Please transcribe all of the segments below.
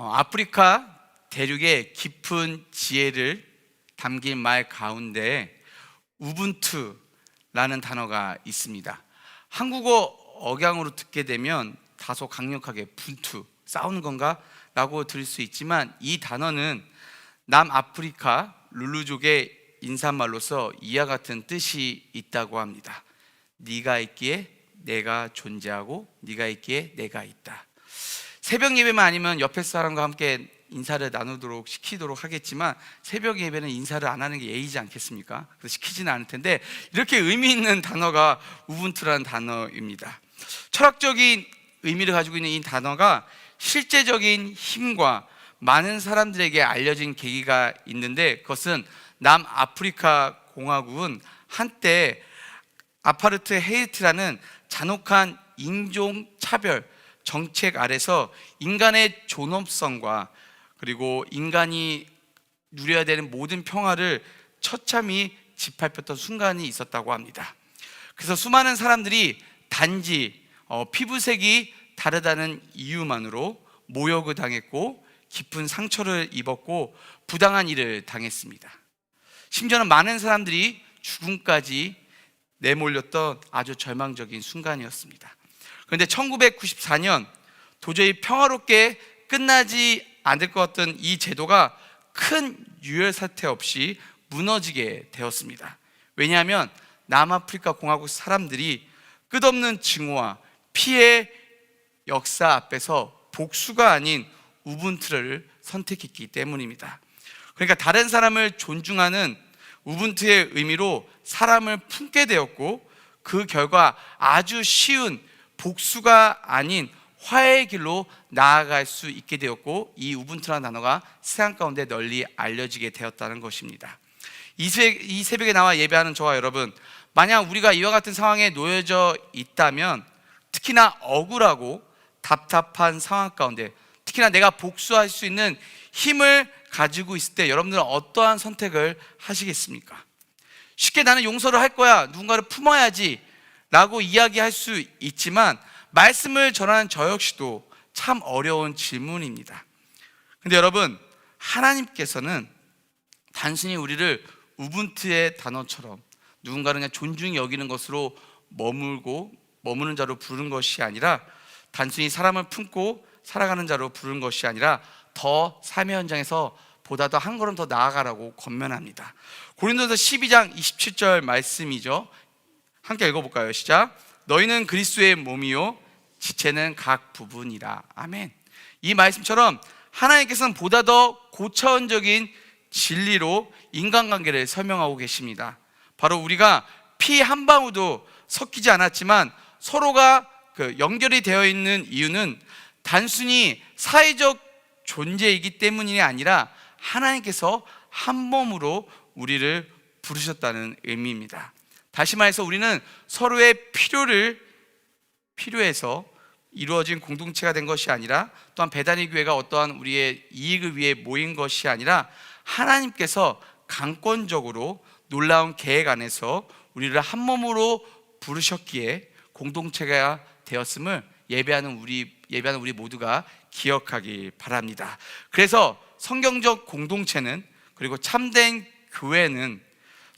어, 아프리카 대륙의 깊은 지혜를 담긴 말 가운데 우분투라는 단어가 있습니다. 한국어 억양으로 듣게 되면 다소 강력하게 분투 싸우는 건가? 라고 들을 수 있지만 이 단어는 남아프리카 룰루족의 인사말로서 이와 같은 뜻이 있다고 합니다. 네가 있기에 내가 존재하고 네가 있기에 내가 있다. 새벽 예배만 아니면 옆에 사람과 함께 인사를 나누도록 시키도록 하겠지만 새벽 예배는 인사를 안 하는 게 예의지 않겠습니까? 그래서 시키지는 않을 텐데 이렇게 의미 있는 단어가 우분투라는 단어입니다. 철학적인 의미를 가지고 있는 이 단어가 실제적인 힘과 많은 사람들에게 알려진 계기가 있는데 그것은 남아프리카 공화국은 한때 아파르트 헤이트라는 잔혹한 인종 차별 정책 아래서 인간의 존엄성과 그리고 인간이 누려야 되는 모든 평화를 처참히 짓밟혔던 순간이 있었다고 합니다. 그래서 수많은 사람들이 단지 어, 피부색이 다르다는 이유만으로 모욕을 당했고 깊은 상처를 입었고 부당한 일을 당했습니다. 심지어는 많은 사람들이 죽음까지 내몰렸던 아주 절망적인 순간이었습니다. 그런데 1994년 도저히 평화롭게 끝나지 않을 것 같던 이 제도가 큰 유혈 사태 없이 무너지게 되었습니다. 왜냐하면 남아프리카 공화국 사람들이 끝없는 증오와 피해 역사 앞에서 복수가 아닌 우분투를 선택했기 때문입니다. 그러니까 다른 사람을 존중하는 우분투의 의미로 사람을 품게 되었고 그 결과 아주 쉬운 복수가 아닌 화해의 길로 나아갈 수 있게 되었고 이 우분투라는 단어가 세상 가운데 널리 알려지게 되었다는 것입니다. 이, 새, 이 새벽에 나와 예배하는 저와 여러분, 만약 우리가 이와 같은 상황에 놓여져 있다면 특히나 억울하고 답답한 상황 가운데 특히나 내가 복수할 수 있는 힘을 가지고 있을 때 여러분들은 어떠한 선택을 하시겠습니까? 쉽게 나는 용서를 할 거야. 누군가를 품어야지. 라고 이야기할 수 있지만 말씀을 전하는 저 역시도 참 어려운 질문입니다. 근데 여러분, 하나님께서는 단순히 우리를 우분투의 단어처럼 누군가를 그냥 존중히 여기는 것으로 머물고 머무는 자로 부르는 것이 아니라 단순히 사람을 품고 살아가는 자로 부르는 것이 아니라 더 삶의 현장에서 보다 더 한 걸음 더 나아가라고 권면합니다. 고린도서 12장 27절 말씀이죠. 함께 읽어볼까요? 시작. 너희는 그리스도의 몸이요 지체는 각 부분이라. 아멘. 이 말씀처럼 하나님께서는 보다 더 고차원적인 진리로 인간관계를 설명하고 계십니다. 바로 우리가 피 한 방울도 섞이지 않았지만 서로가 그 연결이 되어 있는 이유는 단순히 사회적 존재이기 때문이 아니라 하나님께서 한 몸으로 우리를 부르셨다는 의미입니다. 다시 말해서 우리는 서로의 필요를 필요해서 이루어진 공동체가 된 것이 아니라 또한 배단의 교회가 어떠한 우리의 이익을 위해 모인 것이 아니라 하나님께서 강권적으로 놀라운 계획 안에서 우리를 한 몸으로 부르셨기에 공동체가 되었음을 예배하는 우리 예배하는 우리 모두가 기억하기 바랍니다. 그래서 성경적 공동체는 그리고 참된 교회는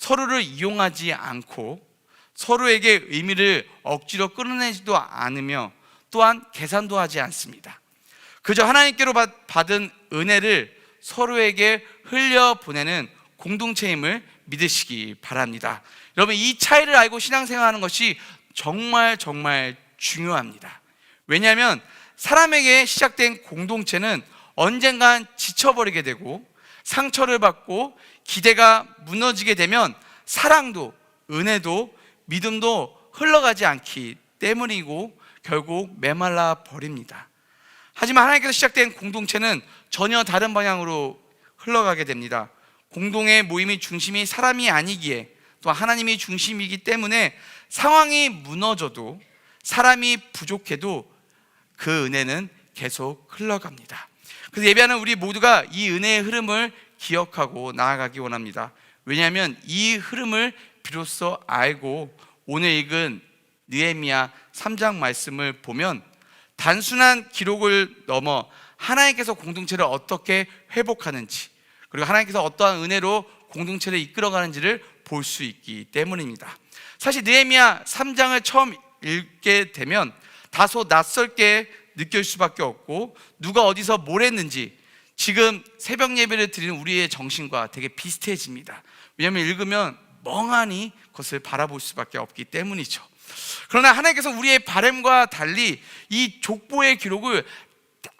서로를 이용하지 않고 서로에게 의미를 억지로 끌어내지도 않으며 또한 계산도 하지 않습니다. 그저 하나님께로 받- 받은 은혜를 서로에게 흘려 보내는 공동체임을 믿으시기 바랍니다. 여러분 이 차이를 알고 신앙생활하는 것이 정말 정말 중요합니다. 왜냐하면 사람에게 시작된 공동체는 언젠간 지쳐버리게 되고 상처를 받고 기대가 무너지게 되면 사랑도 은혜도 믿음도 흘러가지 않기 때문이고 결국 메말라 버립니다. 하지만 하나님께서 시작된 공동체는 전혀 다른 방향으로 흘러가게 됩니다. 공동의 모임의 중심이 사람이 아니기에 또 하나님이 중심이기 때문에 상황이 무너져도 사람이 부족해도 그 은혜는 계속 흘러갑니다. 그래서 예배하는 우리 모두가 이 은혜의 흐름을 기억하고 나아가기 원합니다. 왜냐하면 이 흐름을 비로소 알고 오늘 읽은 느헤미야 3장 말씀을 보면 단순한 기록을 넘어 하나님께서 공동체를 어떻게 회복하는지 그리고 하나님께서 어떠한 은혜로 공동체를 이끌어가는지를 볼 수 있기 때문입니다. 사실 느헤미야 3장을 처음 읽게 되면 다소 낯설게 느낄 수밖에 없고 누가 어디서 뭘 했는지 지금 새벽 예배를 드리는 우리의 정신과 되게 비슷해집니다. 왜냐하면 읽으면 멍하니 그것을 바라볼 수밖에 없기 때문이죠. 그러나 하나님께서 우리의 바램과 달리 이 족보의 기록을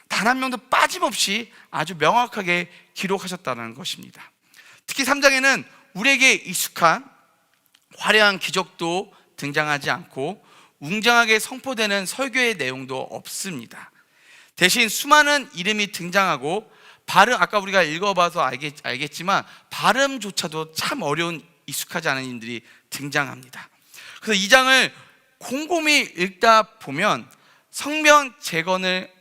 단 한 명도 빠짐없이 아주 명확하게 기록하셨다는 것입니다. 특히 3장에는 우리에게 익숙한 화려한 기적도 등장하지 않고 웅장하게 선포되는 설교의 내용도 없습니다. 대신 수많은 이름이 등장하고 발음 아까 우리가 읽어봐서 알겠, 알겠지만 발음조차도 참 어려운 익숙하지 않은 이름들이 등장합니다. 그래서 이 장을 곰곰이 읽다 보면 성명 재건을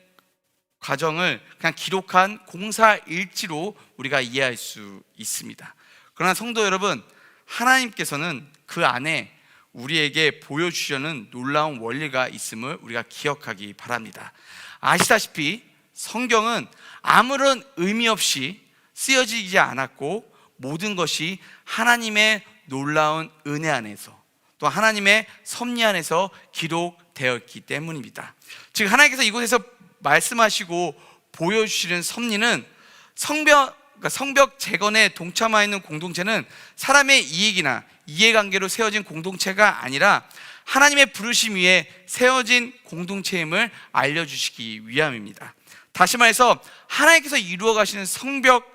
과정을 그냥 기록한 공사 일지로 우리가 이해할 수 있습니다. 그러나 성도 여러분, 하나님께서는 그 안에 우리에게 보여주려는 놀라운 원리가 있음을 우리가 기억하기 바랍니다. 아시다시피 성경은 아무런 의미 없이 쓰여지지 않았고 모든 것이 하나님의 놀라운 은혜 안에서 또 하나님의 섭리 안에서 기록되었기 때문입니다. 즉 하나님께서 이곳에서 말씀하시고 보여주시는 섭리는 성벽 그러니까 성벽 재건에 동참하 있는 공동체는 사람의 이익이나 이해관계로 세워진 공동체가 아니라 하나님의 부르심 위에 세워진 공동체임을 알려주시기 위함입니다. 다시 말해서 하나님께서 이루어 가시는 성벽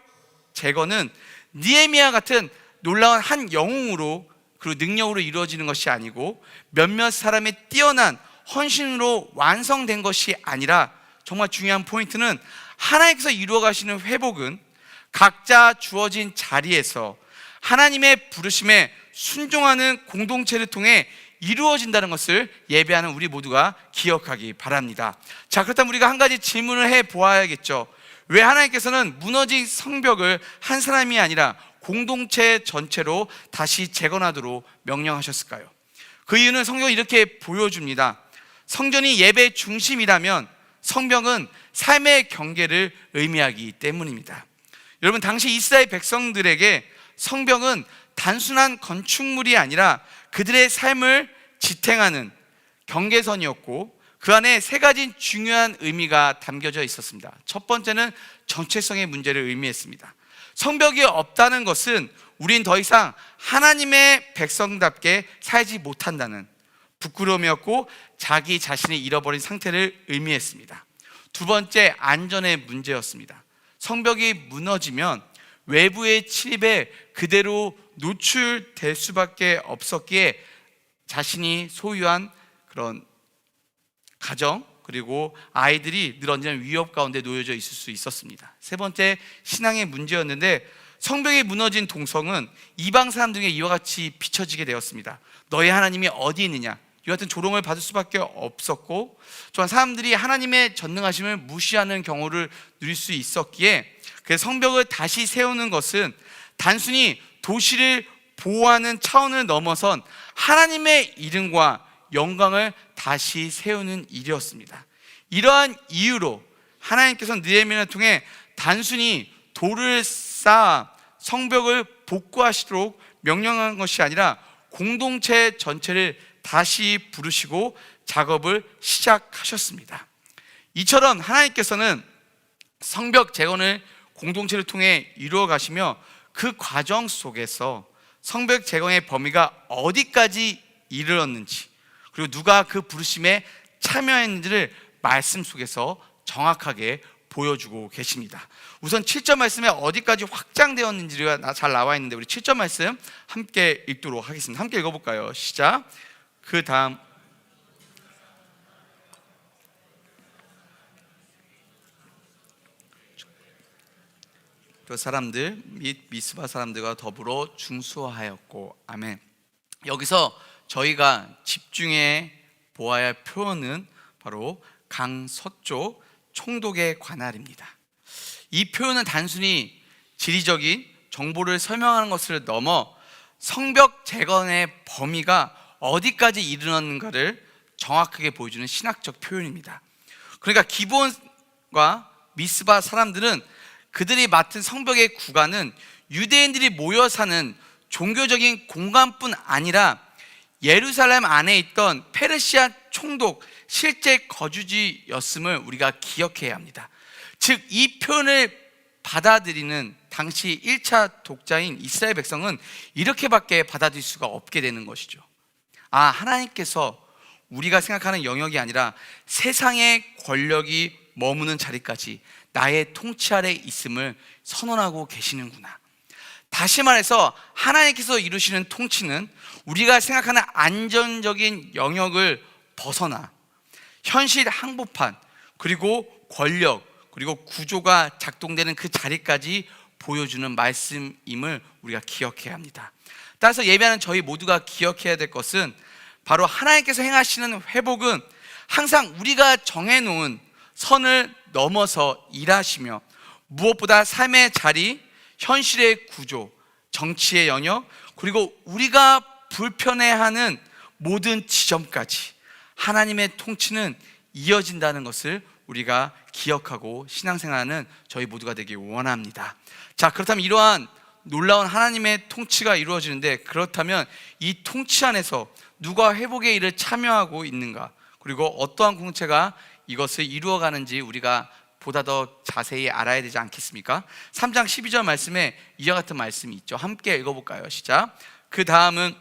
재건은 니에미아 같은 놀라운 한 영웅으로 그리고 능력으로 이루어지는 것이 아니고 몇몇 사람의 뛰어난 헌신으로 완성된 것이 아니라 정말 중요한 포인트는 하나님께서 이루어 가시는 회복은 각자 주어진 자리에서 하나님의 부르심에 순종하는 공동체를 통해 이루어진다는 것을 예배하는 우리 모두가 기억하기 바랍니다. 자, 그렇다면 우리가 한 가지 질문을 해 보아야겠죠. 왜 하나님께서는 무너진 성벽을 한 사람이 아니라 공동체 전체로 다시 재건하도록 명령하셨을까요? 그 이유는 성경이 이렇게 보여줍니다. 성전이 예배 중심이라면 성벽은 삶의 경계를 의미하기 때문입니다. 여러분 당시 이스라엘 백성들에게 성벽은 단순한 건축물이 아니라 그들의 삶을 지탱하는 경계선이었고 그 안에 세 가지 중요한 의미가 담겨져 있었습니다. 첫 번째는 정체성의 문제를 의미했습니다. 성벽이 없다는 것은 우린 더 이상 하나님의 백성답게 살지 못한다는 부끄러움이었고 자기 자신이 잃어버린 상태를 의미했습니다. 두 번째 안전의 문제였습니다. 성벽이 무너지면 외부의 침입에 그대로 노출될 수밖에 없었기에 자신이 소유한 그런 가정 그리고 아이들이 늘 언제나 위협 가운데 놓여져 있을 수 있었습니다. 세 번째 신앙의 문제였는데 성벽이 무너진 동성은 이방 사람들 중에 이와 같이 비춰지게 되었습니다. 너희 하나님이 어디 있느냐? 이 같은 조롱을 받을 수밖에 없었고 또한 사람들이 하나님의 전능하심을 무시하는 경우를 누릴 수 있었기에 그 성벽을 다시 세우는 것은 단순히 도시를 보호하는 차원을 넘어선 하나님의 이름과 영광을 다시 세우는 일이었습니다. 이러한 이유로 하나님께서 느헤미야를 통해 단순히 돌을 쌓아 성벽을 복구하시도록 명령한 것이 아니라 공동체 전체를 다시 부르시고 작업을 시작하셨습니다. 이처럼 하나님께서는 성벽 재건을 공동체를 통해 이루어 가시며 그 과정 속에서 성벽 재건의 범위가 어디까지 이르렀는지 그리고 누가 그 부르심에 참여했는지를 말씀 속에서 정확하게 보여주고 계십니다. 우선 7절 말씀에 어디까지 확장되었는지가 잘 나와 있는데 우리 7절 말씀 함께 읽도록 하겠습니다. 함께 읽어볼까요? 시작. 그 다음 그 사람들 및 미스바 사람들과 더불어 중수하였고 아멘. 여기서 저희가 집중해 보아야 할 표현은 바로 강서쪽 총독의 관할입니다. 이 표현은 단순히 지리적인 정보를 설명하는 것을 넘어 성벽 재건의 범위가 어디까지 이르렀는가를 정확하게 보여주는 신학적 표현입니다. 그러니까 기본과 미스바 사람들은 그들이 맡은 성벽의 구간은 유대인들이 모여 사는 종교적인 공간뿐 아니라 예루살렘 안에 있던 페르시아 총독 실제 거주지였음을 우리가 기억해야 합니다. 즉 이 표현을 받아들이는 당시 1차 독자인 이스라엘 백성은 이렇게밖에 받아들일 수가 없게 되는 것이죠. 아, 하나님께서 우리가 생각하는 영역이 아니라 세상의 권력이 머무는 자리까지 나의 통치 아래 있음을 선언하고 계시는구나. 다시 말해서 하나님께서 이루시는 통치는 우리가 생각하는 안전적인 영역을 벗어나 현실 항복판 그리고 권력 그리고 구조가 작동되는 그 자리까지 보여주는 말씀임을 우리가 기억해야 합니다. 따라서 예배하는 저희 모두가 기억해야 될 것은 바로 하나님께서 행하시는 회복은 항상 우리가 정해놓은 선을 넘어서 일하시며 무엇보다 삶의 자리, 현실의 구조, 정치의 영역, 그리고 우리가 불편해하는 모든 지점까지 하나님의 통치는 이어진다는 것을 우리가 기억하고 신앙생활하는 저희 모두가 되기 원합니다. 자, 그렇다면 이러한 놀라운 하나님의 통치가 이루어지는데 그렇다면 이 통치 안에서 누가 회복의 일을 참여하고 있는가? 그리고 어떠한 공동체가 이것을 이루어가는지 우리가 보다 더 자세히 알아야 되지 않겠습니까? 3장 12절 말씀에 이와 같은 말씀이 있죠. 함께 읽어볼까요? 시작. 그 다음은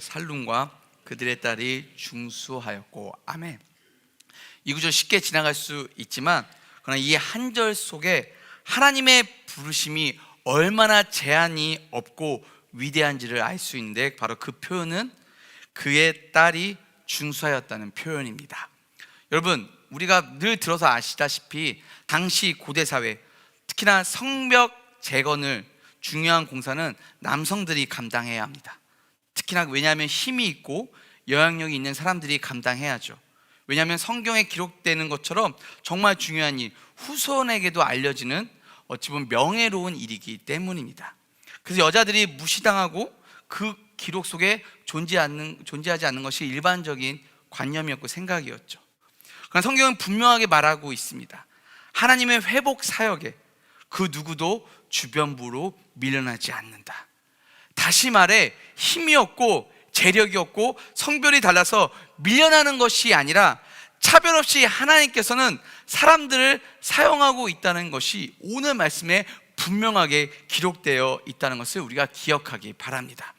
살룸과 그들의 딸이 중수하였고 아멘. 이 구절 쉽게 지나갈 수 있지만 그러나 이 한 절 속에 하나님의 부르심이 얼마나 제한이 없고 위대한지를 알 수 있는데 바로 그 표현은 그의 딸이 중수하였다는 표현입니다. 여러분, 우리가 늘 들어서 아시다시피 당시 고대 사회 특히나 성벽 재건을 중요한 공사는 남성들이 감당해야 합니다. 특히나 왜냐하면 힘이 있고 영향력이 있는 사람들이 감당해야죠. 왜냐하면 성경에 기록되는 것처럼 정말 중요한 일, 후손에게도 알려지는 어찌 보면 명예로운 일이기 때문입니다. 그래서 여자들이 무시당하고 그 기록 속에 존재 않는, 존재하지 않는 것이 일반적인 관념이었고 생각이었죠. 그러나 성경은 분명하게 말하고 있습니다. 하나님의 회복 사역에 그 누구도 주변부로 밀려나지 않는다. 다시 말해 힘이 없고 재력이 없고 성별이 달라서 밀려나는 것이 아니라 차별 없이 하나님께서는 사람들을 사용하고 있다는 것이 오늘 말씀에 분명하게 기록되어 있다는 것을 우리가 기억하기 바랍니다.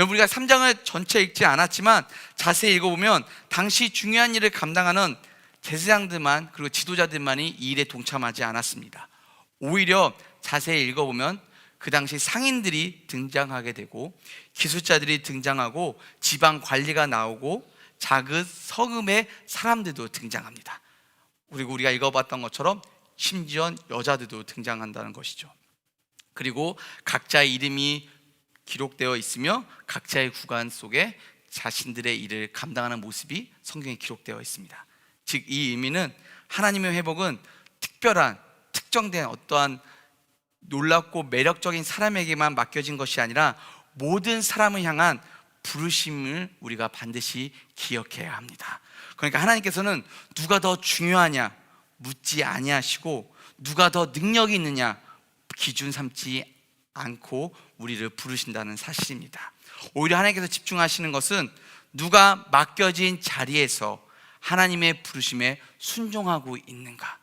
여러분 우리가 3장을 전체 읽지 않았지만 자세히 읽어보면 당시 중요한 일을 감당하는 제사장들만 그리고 지도자들만이 이 일에 동참하지 않았습니다. 오히려 자세히 읽어보면 그 당시 상인들이 등장하게 되고 기술자들이 등장하고 지방 관리가 나오고 작은 서금의 사람들도 등장합니다. 그리고 우리가 읽어봤던 것처럼 심지어 여자들도 등장한다는 것이죠. 그리고 각자의 이름이 기록되어 있으며 각자의 구간 속에 자신들의 일을 감당하는 모습이 성경에 기록되어 있습니다. 즉 이 의미는 하나님의 회복은 특별한 특정된 어떠한 놀랍고 매력적인 사람에게만 맡겨진 것이 아니라 모든 사람을 향한 부르심을 우리가 반드시 기억해야 합니다. 그러니까 하나님께서는 누가 더 중요하냐 묻지 아니하시고 누가 더 능력이 있느냐 기준 삼지 않고 우리를 부르신다는 사실입니다. 오히려 하나님께서 집중하시는 것은 누가 맡겨진 자리에서 하나님의 부르심에 순종하고 있는가.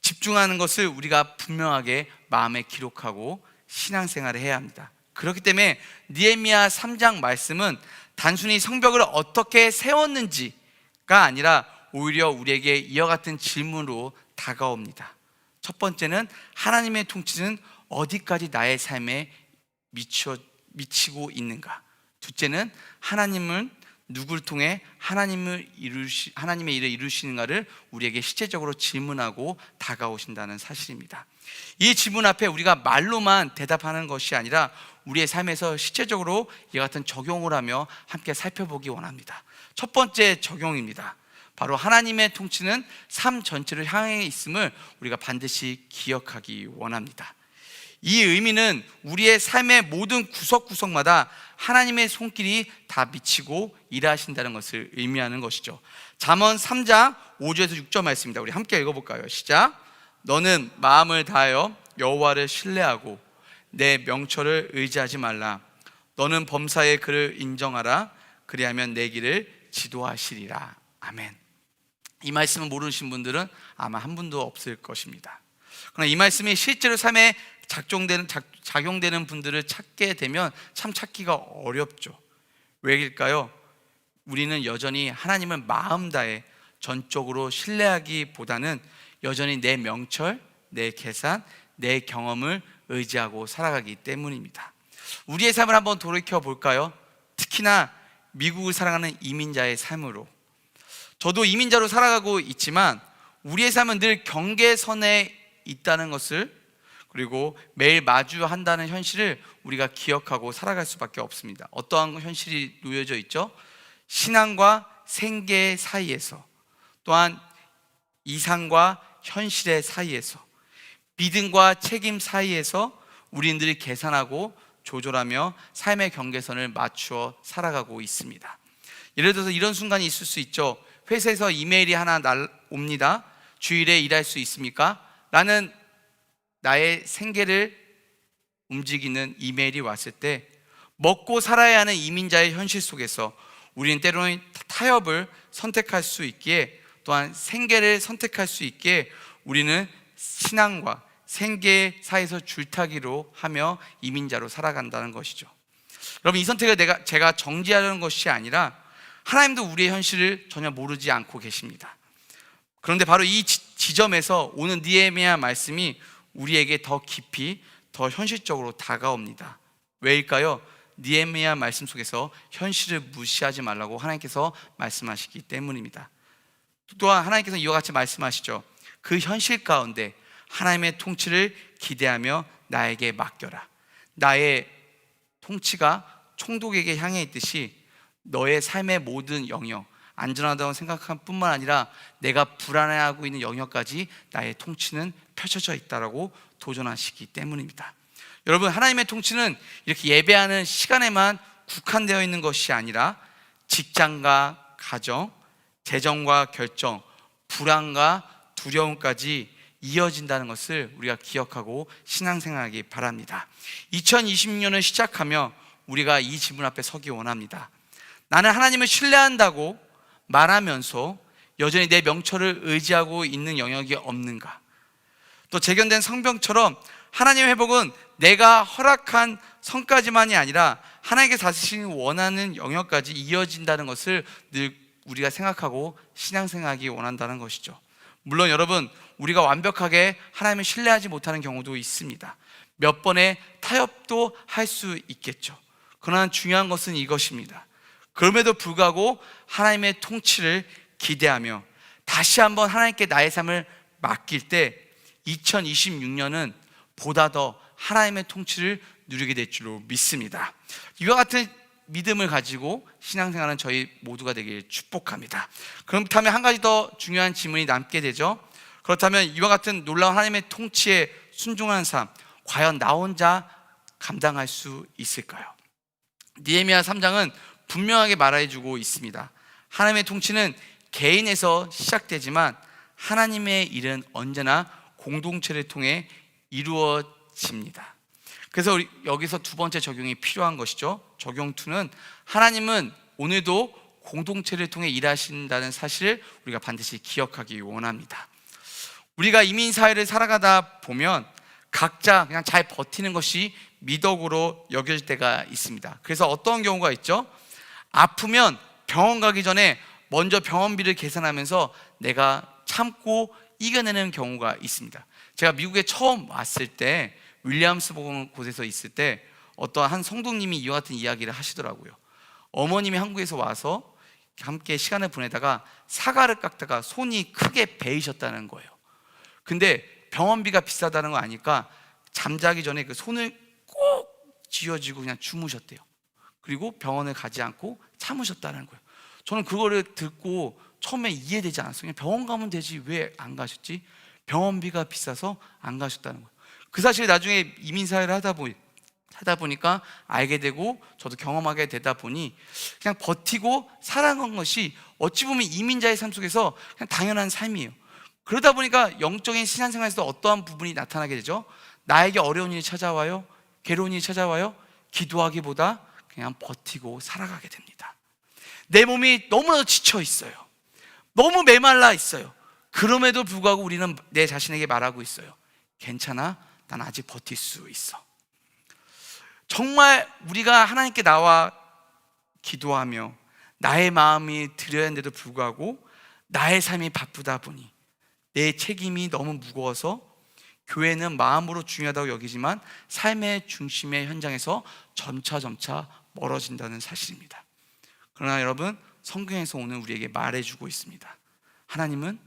집중하는 것을 우리가 분명하게 마음에 기록하고 신앙생활을 해야 합니다. 그렇기 때문에 니에미야 3장 말씀은 단순히 성벽을 어떻게 세웠는지가 아니라 오히려 우리에게 이와 같은 질문으로 다가옵니다. 첫 번째는 하나님의 통치는 어디까지 나의 삶에 미쳐, 미치고 있는가? 둘째는 하나님은 누구를 통해 하나님을 이루시, 하나님의 일을 이루시는가를 우리에게 실제적으로 질문하고 다가오신다는 사실입니다. 이 질문 앞에 우리가 말로만 대답하는 것이 아니라 우리의 삶에서 실제적으로 이 같은 적용을 하며 함께 살펴보기 원합니다. 첫 번째 적용입니다. 바로 하나님의 통치는 삶 전체를 향해 있음을 우리가 반드시 기억하기 원합니다. 이 의미는 우리의 삶의 모든 구석구석마다 하나님의 손길이 다 미치고 일하신다는 것을 의미하는 것이죠. 잠언 3장 5절에서 6절 말씀입니다. 우리 함께 읽어 볼까요? 시작. 너는 마음을 다하여 여호와를 신뢰하고 내 명철을 의지하지 말라. 너는 범사의 그를 인정하라. 그리하면 내 길을 지도하시리라. 아멘. 이 말씀을 모르신 분들은 아마 한 분도 없을 것입니다. 그러나 이 말씀이 실제로 삶에 작용되는 작, 작용되는 분들을 찾게 되면 참 찾기가 어렵죠. 왜일까요? 우리는 여전히 하나님을 마음 다해 전적으로 신뢰하기보다는 여전히 내 명철, 내 계산, 내 경험을 의지하고 살아가기 때문입니다. 우리의 삶을 한번 돌이켜 볼까요? 특히나 미국을 사랑하는 이민자의 삶으로. 저도 이민자로 살아가고 있지만 우리의 삶은 늘 경계선에 있다는 것을 그리고 매일 마주한다는 현실을 우리가 기억하고 살아갈 수밖에 없습니다. 어떠한 현실이 놓여져 있죠? 신앙과 생계 사이에서 또한 이상과 현실의 사이에서 믿음과 책임 사이에서 우리들이 계산하고 조절하며 삶의 경계선을 맞추어 살아가고 있습니다. 예를 들어서 이런 순간이 있을 수 있죠. 회사에서 이메일이 하나 날 옵니다. 주일에 일할 수 있습니까? 라는 나의 생계를 움직이는 이메일이 왔을 때 먹고 살아야 하는 이민자의 현실 속에서 우리는 때로는 타협을 선택할 수 있기에 또한 생계를 선택할 수 있게 우리는 신앙과 생계 사이에서 줄타기로 하며 이민자로 살아간다는 것이죠. 여러분 이 선택을 내가 제가 정지하려는 것이 아니라 하나님도 우리의 현실을 전혀 모르지 않고 계십니다. 그런데 바로 이 지- 지점에서 오는 니에미야 말씀이 우리에게 더 깊이 더 현실적으로 다가옵니다. 왜일까요? 니에미야 말씀 속에서 현실을 무시하지 말라고 하나님께서 말씀하시기 때문입니다. 또한 하나님께서 이와 같이 말씀하시죠. 그 현실 가운데 하나님의 통치를 기대하며 나에게 맡겨라. 나의 통치가 총독에게 향해 있듯이 너의 삶의 모든 영역, 안전하다고 생각한 뿐만 아니라 내가 불안해하고 있는 영역까지 나의 통치는 펼쳐져 있다라고 도전하시기 때문입니다. 여러분, 하나님의 통치는 이렇게 예배하는 시간에만 국한되어 있는 것이 아니라 직장과 가정, 재정과 결정, 불안과 두려움까지 이어진다는 것을 우리가 기억하고 신앙생활하기 바랍니다. 2026년을 시작하며 우리가 이 질문 앞에 서기 원합니다. 나는 하나님을 신뢰한다고 말하면서 여전히 내 명철을 의지하고 있는 영역이 없는가? 또 재견된 성병처럼 하나님의 회복은 내가 허락한 성까지만이 아니라 하나님께 자신이 원하는 영역까지 이어진다는 것을 늘 우리가 생각하고 신앙생활하기 원한다는 것이죠. 물론 여러분 우리가 완벽하게 하나님을 신뢰하지 못하는 경우도 있습니다. 몇 번의 타협도 할 수 있겠죠. 그러나 중요한 것은 이것입니다. 그럼에도 불구하고 하나님의 통치를 기대하며 다시 한번 하나님께 나의 삶을 맡길 때 2026년은 보다 더 하나님의 통치를 누리게 될 줄로 믿습니다. 이와 같은 믿음을 가지고 신앙생활은 저희 모두가 되길 축복합니다. 그렇다면 한 가지 더 중요한 질문이 남게 되죠. 그렇다면 이와 같은 놀라운 하나님의 통치에 순종하는 삶, 과연 나 혼자 감당할 수 있을까요? 니에미야 3장은 분명하게 말해주고 있습니다. 하나님의 통치는 개인에서 시작되지만 하나님의 일은 언제나 공동체를 통해 이루어집니다. 그래서 여기서 두 번째 적용이 필요한 것이죠. 적용 2는 하나님은 오늘도 공동체를 통해 일하신다는 사실을 우리가 반드시 기억하기 원합니다. 우리가 이민 사회를 살아가다 보면 각자 그냥 잘 버티는 것이 미덕으로 여겨질 때가 있습니다. 그래서 어떤 경우가 있죠? 아프면 병원 가기 전에 먼저 병원비를 계산하면서 내가 참고 이겨내는 경우가 있습니다. 제가 미국에 처음 왔을 때 윌리엄스본 곳에서 있을 때 어떤 한 성도님이 이와 같은 이야기를 하시더라고요. 어머님이 한국에서 와서 함께 시간을 보내다가 사과를 깎다가 손이 크게 베이셨다는 거예요. 근데 병원비가 비싸다는 거 아니까 잠자기 전에 그 손을 꼭 쥐어쥐고 그냥 주무셨대요. 그리고 병원을 가지 않고 참으셨다는 거예요. 저는 그거를 듣고 처음에 이해되지 않았어요. 병원 가면 되지 왜 안 가셨지? 병원비가 비싸서 안 가셨다는 거예요. 그 사실을 나중에 이민 사회를 하다 보니 하다 보니까 알게 되고 저도 경험하게 되다 보니 그냥 버티고 살아간 것이 어찌 보면 이민자의 삶 속에서 그냥 당연한 삶이에요. 그러다 보니까 영적인 신앙생활에서 어떠한 부분이 나타나게 되죠. 나에게 어려운 일이 찾아와요. 괴로운 일이 찾아와요. 기도하기보다 그냥 버티고 살아가게 됩니다. 내 몸이 너무나도 지쳐 있어요. 너무 메말라 있어요. 그럼에도 불구하고 우리는 내 자신에게 말하고 있어요. 괜찮아. 난 아직 버틸 수 있어. 정말 우리가 하나님께 나와 기도하며 나의 마음이 드려야 하는데도 불구하고 나의 삶이 바쁘다 보니 내 책임이 너무 무거워서 교회는 마음으로 중요하다고 여기지만 삶의 중심의 현장에서 점차 점차 멀어진다는 사실입니다. 그러나 여러분 성경에서 오늘 우리에게 말해주고 있습니다. 하나님은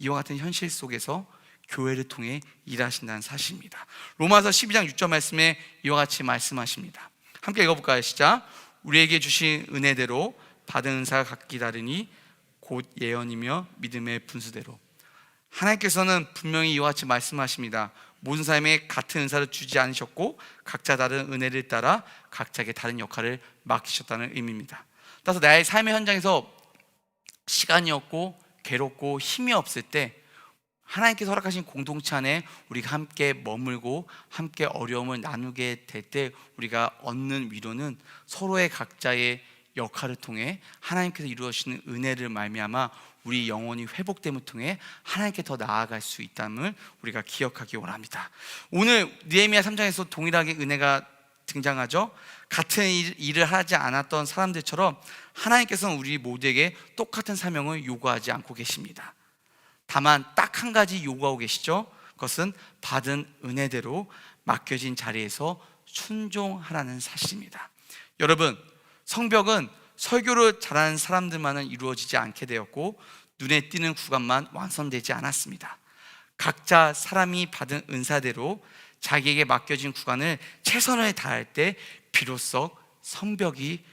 이와 같은 현실 속에서 교회를 통해 일하신다는 사실입니다. 로마서 12장 6절 말씀에 이와 같이 말씀하십니다. 함께 읽어볼까요? 시작. 우리에게 주신 은혜대로 받은 은사가 각기 다르니 곧 예언이며 믿음의 분수대로 하나님께서는 분명히 이와 같이 말씀하십니다. 모든 사람에 같은 은사를 주지 않으셨고 각자 다른 은혜를 따라 각자에게 다른 역할을 맡기셨다는 의미입니다. 따라서 나의 삶의 현장에서 시간이 없고 괴롭고 힘이 없을 때 하나님께서 허락하신 공동체 안에 우리가 함께 머물고 함께 어려움을 나누게 될 때 우리가 얻는 위로는 서로의 각자의 역할을 통해 하나님께서 이루어지는 은혜를 말미암아 우리 영혼이 회복됨을 통해 하나님께 더 나아갈 수 있다는 우리가 기억하기 원합니다. 오늘 느헤미야 3장에서 동일하게 은혜가 등장하죠. 같은 일, 일을 하지 않았던 사람들처럼 하나님께서는 우리 모두에게 똑같은 사명을 요구하지 않고 계십니다. 다만 딱 한 가지 요구하고 계시죠. 그것은 받은 은혜대로 맡겨진 자리에서 순종하라는 사실입니다. 여러분, 성벽은 설교를 잘하는 사람들만은 이루어지지 않게 되었고 눈에 띄는 구간만 완성되지 않았습니다. 각자 사람이 받은 은사대로 자기에게 맡겨진 구간을 최선을 다할 때 비로소 성벽이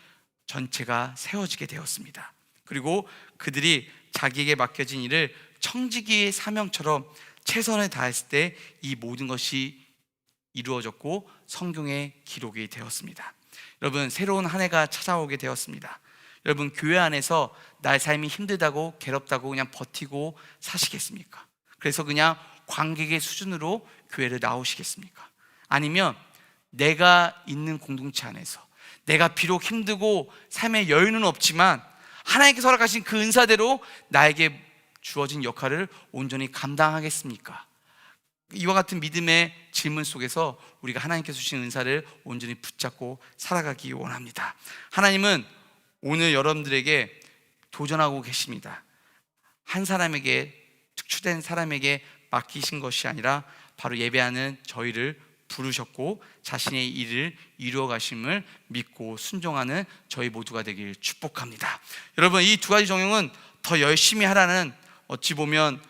전체가 세워지게 되었습니다. 그리고 그들이 자기에게 맡겨진 일을 청지기의 사명처럼 최선을 다했을 때 이 모든 것이 이루어졌고 성경의 기록이 되었습니다. 여러분 새로운 한 해가 찾아오게 되었습니다. 여러분 교회 안에서 나의 삶이 힘들다고 괴롭다고 그냥 버티고 사시겠습니까? 그래서 그냥 관객의 수준으로 교회를 나오시겠습니까? 아니면 내가 있는 공동체 안에서 내가 비록 힘들고 삶의 여유는 없지만 하나님께서 허락하신 그 은사대로 나에게 주어진 역할을 온전히 감당하겠습니까? 이와 같은 믿음의 질문 속에서 우리가 하나님께서 주신 은사를 온전히 붙잡고 살아가기 원합니다. 하나님은 오늘 여러분들에게 도전하고 계십니다. 한 사람에게 특출된 사람에게 맡기신 것이 아니라 바로 예배하는 저희를 부르셨고 자신의 일을 이루어 가심을 믿고 순종하는 저희 모두가 되길 축복합니다. 여러분 이 두 가지 정령은 더 열심히 하라는 어찌 보면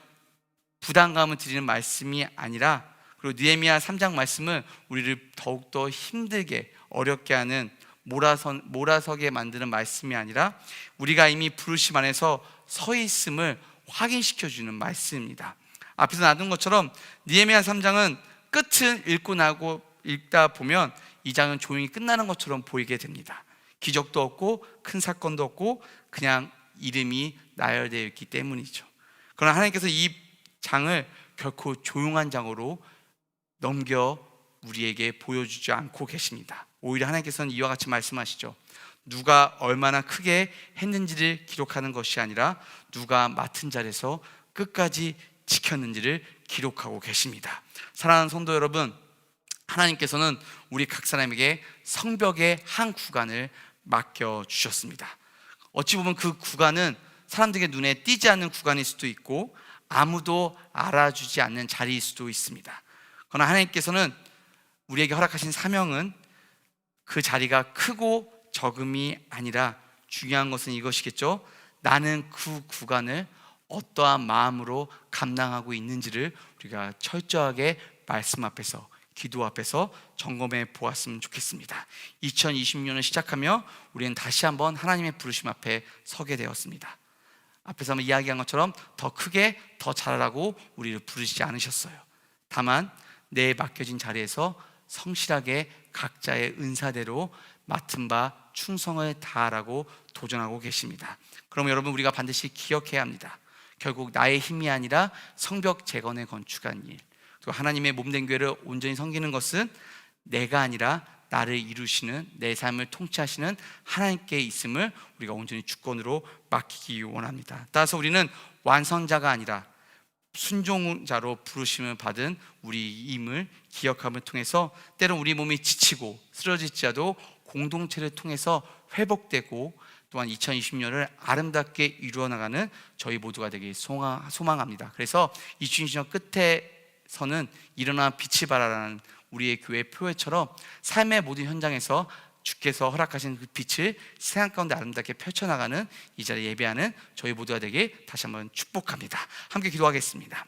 부담감을 드리는 말씀이 아니라 그리고 느헤미야 3장 말씀은 우리를 더욱더 힘들게 어렵게 하는 몰아서, 몰아서게 만드는 말씀이 아니라 우리가 이미 부르심 안에서 서 있음을 확인시켜 주는 말씀입니다. 앞에서 나눈 것처럼 니에미야 3장은 끝은 읽고 나고 읽다 보면 이 장은 조용히 끝나는 것처럼 보이게 됩니다. 기적도 없고 큰 사건도 없고 그냥 이름이 나열되어 있기 때문이죠. 그러나 하나님께서 이 장을 결코 조용한 장으로 넘겨 우리에게 보여주지 않고 계십니다. 오히려 하나님께서는 이와 같이 말씀하시죠. 누가 얼마나 크게 했는지를 기록하는 것이 아니라 누가 맡은 자리에서 끝까지 지켰는지를 기록하고 계십니다. 사랑하는 성도 여러분, 하나님께서는 우리 각 사람에게 성벽의 한 구간을 맡겨 주셨습니다. 어찌 보면 그 구간은 사람들에게 눈에 띄지 않는 구간일 수도 있고 아무도 알아주지 않는 자리일 수도 있습니다. 그러나 하나님께서는 우리에게 허락하신 사명은 그 자리가 크고 적음이 아니라 중요한 것은 이것이겠죠. 나는 그 구간을 어떠한 마음으로 감당하고 있는지를 우리가 철저하게 말씀 앞에서 기도 앞에서 점검해 보았으면 좋겠습니다. 2020년을 시작하며 우리는 다시 한번 하나님의 부르심 앞에 서게 되었습니다. 앞에서 한번 이야기한 것처럼 더 크게 더 잘하라고 우리를 부르시지 않으셨어요. 다만 내 맡겨진 자리에서 성실하게 각자의 은사대로 맡은 바 충성을 다하라고 도전하고 계십니다. 그럼 여러분 우리가 반드시 기억해야 합니다. 결국 나의 힘이 아니라 성벽 재건에 건축한 일. 또 하나님의 몸된 교회를 온전히 섬기는 것은 내가 아니라 나를 이루시는 내 삶을 통치하시는 하나님께 있음을 우리가 온전히 주권으로 맡기기 원합니다. 따라서 우리는 완성자가 아니라 순종자로 부르심을 받은 우리임을 기억함을 통해서 때로 우리 몸이 지치고 쓰러질지라도 공동체를 통해서 회복되고 또한 2020년을 아름답게 이루어 나가는 저희 모두가 되길 소망- 소망합니다. 그래서 2020년 끝에서는 일어나 빛이 발하라는 우리의 교회 표회처럼 삶의 모든 현장에서 주께서 허락하신 그 빛을 세상 가운데 아름답게 펼쳐나가는 이 자리에 예배하는 저희 모두가 되길 다시 한번 축복합니다. 함께 기도하겠습니다.